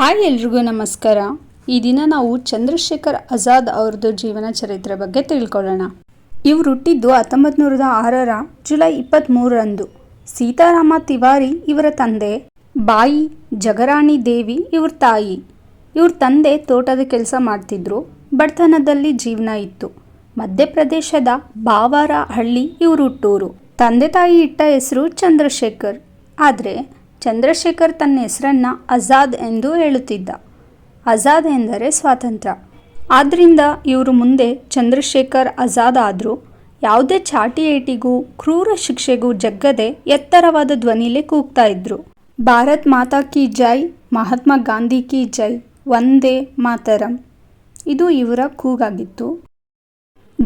Hi ಎಲ್ರಿಗೂ ನಮಸ್ಕಾರ. ಈ ದಿನ ನಾವು ಚಂದ್ರಶೇಖರ್ ಆಜಾದ್ ಅವ್ರದ್ದು ಜೀವನ ಚರಿತ್ರೆ ಬಗ್ಗೆ ತಿಳ್ಕೊಳ್ಳೋಣ. ಇವ್ರು ಹುಟ್ಟಿದ್ದು ಹತ್ತೊಂಬತ್ತು ನೂರದ ಆರರ ಜುಲೈ ಇಪ್ಪತ್ತ್ಮೂರರಂದು ಸೀತಾರಾಮ ತಿವಾರಿ ಇವರ ತಂದೆ, ಬಾಯಿ ಜಗರಾಣಿ ದೇವಿ ಇವ್ರ ತಾಯಿ. ಇವ್ರ ತಂದೆ ತೋಟದ ಕೆಲಸ ಮಾಡ್ತಿದ್ರು, ಬಡತನದಲ್ಲಿ ಜೀವನ ಇತ್ತು. ಮಧ್ಯಪ್ರದೇಶದ ಬಾವಾರ ಹಳ್ಳಿ ಇವರು ಹುಟ್ಟೂರು. ತಂದೆ ತಾಯಿ ಇಟ್ಟ ಹೆಸರು ಚಂದ್ರಶೇಖರ್. ಆದರೆ ಚಂದ್ರಶೇಖರ್ ತನ್ನ ಹೆಸರನ್ನು ಆಜಾದ್ ಎಂದು ಹೇಳುತ್ತಿದ್ದ. ಆಜಾದ್ ಎಂದರೆ ಸ್ವಾತಂತ್ರ್ಯ. ಆದ್ದರಿಂದ ಇವರು ಮುಂದೆ ಚಂದ್ರಶೇಖರ್ ಆಜಾದ್ ಆದರೂ, ಯಾವುದೇ ಚಾಟಿ ಏಟಿಗೂ ಕ್ರೂರ ಶಿಕ್ಷೆಗೂ ಜಗ್ಗದೆ ಎತ್ತರವಾದ ಧ್ವನಿಲೇ ಕೂಗ್ತಾ ಇದ್ರು. ಭಾರತ್ ಮಾತಾ ಕಿ ಜೈ, ಮಹಾತ್ಮ ಗಾಂಧಿ ಕಿ ಜೈ, ವಂದೇ ಮಾತರಂ. ಇದು ಇವರ ಕೂಗಾಗಿತ್ತು.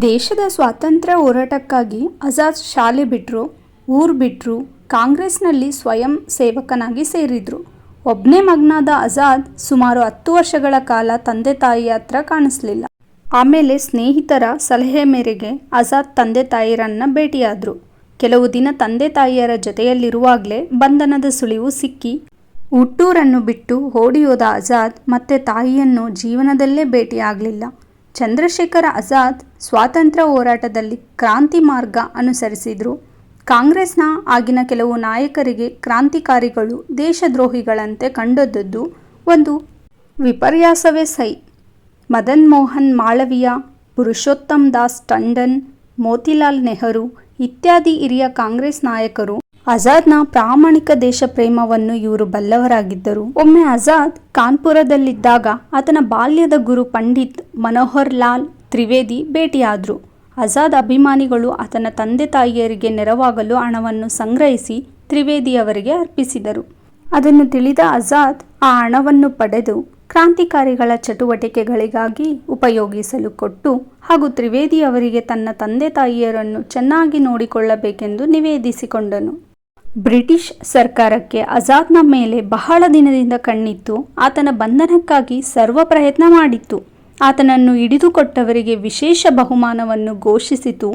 ದೇಶದ ಸ್ವಾತಂತ್ರ್ಯ ಹೋರಾಟಕ್ಕಾಗಿ ಆಜಾದ್ ಶಾಲೆ ಬಿಟ್ಟರು ಊರು ಬಿಟ್ಟರು ಕಾಂಗ್ರೆಸ್ನಲ್ಲಿ ಸ್ವಯಂ ಸೇವಕನಾಗಿ ಸೇರಿದ್ರು. ಒಬ್ಬನೇ ಮಗನಾದ ಆಜಾದ್ ಸುಮಾರು ಹತ್ತು ವರ್ಷಗಳ ಕಾಲ ತಂದೆ ತಾಯಿಯ ಹತ್ರ ಕಾಣಿಸ್ಲಿಲ್ಲ. ಆಮೇಲೆ ಸ್ನೇಹಿತರ ಸಲಹೆ ಮೇರೆಗೆ ಆಜಾದ್ ತಂದೆ ತಾಯಿರನ್ನ ಭೇಟಿಯಾದರು. ಕೆಲವು ದಿನ ತಂದೆ ತಾಯಿಯರ ಜೊತೆಯಲ್ಲಿರುವಾಗಲೇ ಬಂಧನದ ಸುಳಿವು ಸಿಕ್ಕಿ ಹುಟ್ಟೂರನ್ನು ಬಿಟ್ಟು ಓಡಿಯೋದ ಆಜಾದ್ ಮತ್ತೆ ತಾಯಿಯನ್ನು ಜೀವನದಲ್ಲೇ ಭೇಟಿಯಾಗಲಿಲ್ಲ. ಚಂದ್ರಶೇಖರ ಆಜಾದ್ ಸ್ವಾತಂತ್ರ್ಯ ಹೋರಾಟದಲ್ಲಿ ಕ್ರಾಂತಿ ಮಾರ್ಗ ಅನುಸರಿಸಿದರು. ಕಾಂಗ್ರೆಸ್ನ ಆಗಿನ ಕೆಲವು ನಾಯಕರಿಗೆ ಕ್ರಾಂತಿಕಾರಿಗಳು, ದೇಶದ್ರೋಹಿಗಳಂತೆ ಕಂಡದ್ದು ಒಂದು ವಿಪರ್ಯಾಸವೇ ಸೈ. ಮದನ್ ಮೋಹನ್ ಮಾಳವೀಯ ಪುರುಷೋತ್ತಮ್ ದಾಸ್ ಟಂಡನ್, ಮೋತಿಲಾಲ್ ನೆಹರು ಇತ್ಯಾದಿ ಹಿರಿಯ ಕಾಂಗ್ರೆಸ್ ನಾಯಕರು ಆಜಾದ್ನ ಪ್ರಾಮಾಣಿಕ ದೇಶ ಪ್ರೇಮವನ್ನು ಇವರು ಬಲ್ಲವರಾಗಿದ್ದರು. ಒಮ್ಮೆ ಆಜಾದ್ ಕಾನ್ಪುರದಲ್ಲಿದ್ದಾಗ ಆತನ ಬಾಲ್ಯದ ಗುರು ಪಂಡಿತ್ ಮನೋಹರ್ ಲಾಲ್ ತ್ರಿವೇದಿ ಭೇಟಿಯಾದರು. ಆಜಾದ್ ಅಭಿಮಾನಿಗಳು ಆತನ ತಂದೆ ತಾಯಿಯರಿಗೆ ನೆರವಾಗಲು ಹಣವನ್ನು ಸಂಗ್ರಹಿಸಿ ತ್ರಿವೇದಿಯವರಿಗೆ ಅರ್ಪಿಸಿದರು. ಅದನ್ನು ತಿಳಿದ ಆಜಾದ್ ಆ ಹಣವನ್ನು ಪಡೆದು ಕ್ರಾಂತಿಕಾರಿಗಳ ಚಟುವಟಿಕೆಗಳಿಗಾಗಿ ಉಪಯೋಗಿಸಲು ಕೊಟ್ಟು ಹಾಗೂ ತ್ರಿವೇದಿ ಅವರಿಗೆ ತನ್ನ ತಂದೆ ತಾಯಿಯರನ್ನು ಚೆನ್ನಾಗಿ ನೋಡಿಕೊಳ್ಳಬೇಕೆಂದು ನಿವೇದಿಸಿಕೊಂಡನು. ಬ್ರಿಟಿಷ್ ಸರ್ಕಾರಕ್ಕೆ ಆಜಾದ್ನ ಮೇಲೆ ಬಹಳ ದಿನದಿಂದ ಕಣ್ಣಿತ್ತು. ಆತನ ಬಂಧನಕ್ಕಾಗಿ ಸರ್ವ ಪ್ರಯತ್ನ ಮಾಡಿತ್ತು. ಆತನನ್ನು ಹಿಡಿದುಕೊಟ್ಟವರಿಗೆ ವಿಶೇಷ ಬಹುಮಾನವನ್ನು ಘೋಷಿಸಿತು.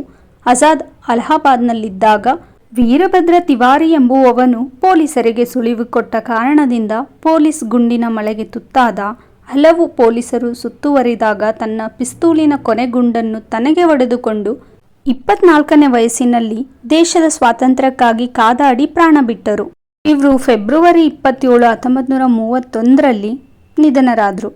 ಆಜಾದ್ ಅಲಹಾಬಾದ್ನಲ್ಲಿದ್ದಾಗ ವೀರಭದ್ರ ತಿವಾರಿ ಎಂಬುವವನು ಪೊಲೀಸರಿಗೆ ಸುಳಿವು ಕೊಟ್ಟ ಕಾರಣದಿಂದ ಪೊಲೀಸ್ ಗುಂಡಿನ ಮಳೆಗೆ ತುತ್ತಾದ. ಹಲವು ಪೊಲೀಸರು ಸುತ್ತುವರಿದಾಗ ತನ್ನ ಪಿಸ್ತೂಲಿನ ಕೊನೆಗುಂಡನ್ನು ತನಗೆ ಒಡೆದುಕೊಂಡು ಇಪ್ಪತ್ನಾಲ್ಕನೇ ವಯಸ್ಸಿನಲ್ಲಿ ದೇಶದ ಸ್ವಾತಂತ್ರ್ಯಕ್ಕಾಗಿ ಕಾದಾಡಿ ಪ್ರಾಣ ಬಿಟ್ಟರು. ಇವರು ಫೆಬ್ರವರಿ ಇಪ್ಪತ್ತೇಳು ಹತ್ತೊಂಬತ್ತು ನೂರ ಮೂವತ್ತೊಂದರಲ್ಲಿ ನಿಧನರಾದರು.